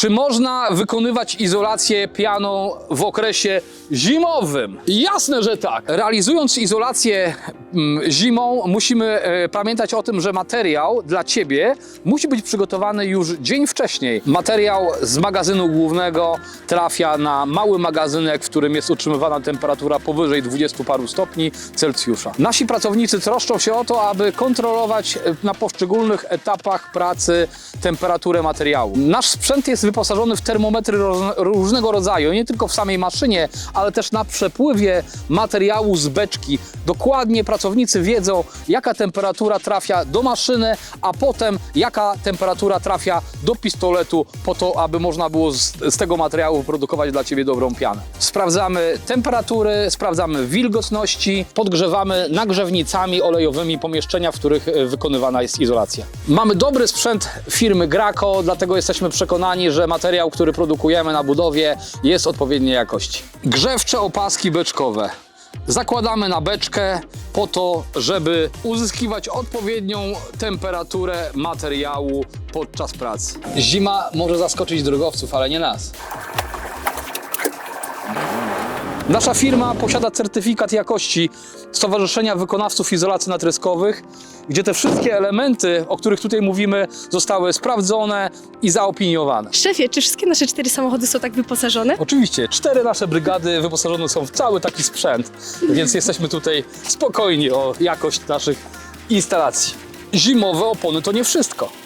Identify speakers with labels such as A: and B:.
A: Czy można wykonywać izolację pianą w okresie zimowym? Jasne, że tak. Realizując izolację mm, zimą, musimy e, pamiętać o tym, że materiał dla ciebie musi być przygotowany już dzień wcześniej. Materiał z magazynu głównego trafia na mały magazynek, w którym jest utrzymywana temperatura powyżej 20 paru stopni Celsjusza. Nasi pracownicy troszczą się o to, aby kontrolować e, na poszczególnych etapach pracy temperaturę materiału. Nasz sprzęt jest wyposażony w termometry różnego rodzaju, nie tylko w samej maszynie, ale też na przepływie materiału z beczki. Dokładnie pracownicy wiedzą, jaka temperatura trafia do maszyny, a potem jaka temperatura trafia do pistoletu, po to, aby można było z, z tego materiału wyprodukować dla Ciebie dobrą pianę. Sprawdzamy temperatury, sprawdzamy wilgotności, podgrzewamy nagrzewnicami olejowymi pomieszczenia, w których e, wykonywana jest izolacja. Mamy dobry sprzęt firmy Graco, dlatego jesteśmy przekonani, że materiał, który produkujemy na budowie jest odpowiedniej jakości. Grzewcze opaski beczkowe. Zakładamy na beczkę po to, żeby uzyskiwać odpowiednią temperaturę materiału podczas pracy. Zima może zaskoczyć drogowców, ale nie nas. Nasza firma posiada certyfikat jakości Stowarzyszenia Wykonawców Izolacji Natryskowych, gdzie te wszystkie elementy, o których tutaj mówimy, zostały sprawdzone i zaopiniowane.
B: Szefie, czy wszystkie nasze cztery samochody są tak wyposażone?
A: Oczywiście, cztery nasze brygady wyposażone są w cały taki sprzęt, więc jesteśmy tutaj spokojni o jakość naszych instalacji. Zimowe opony to nie wszystko.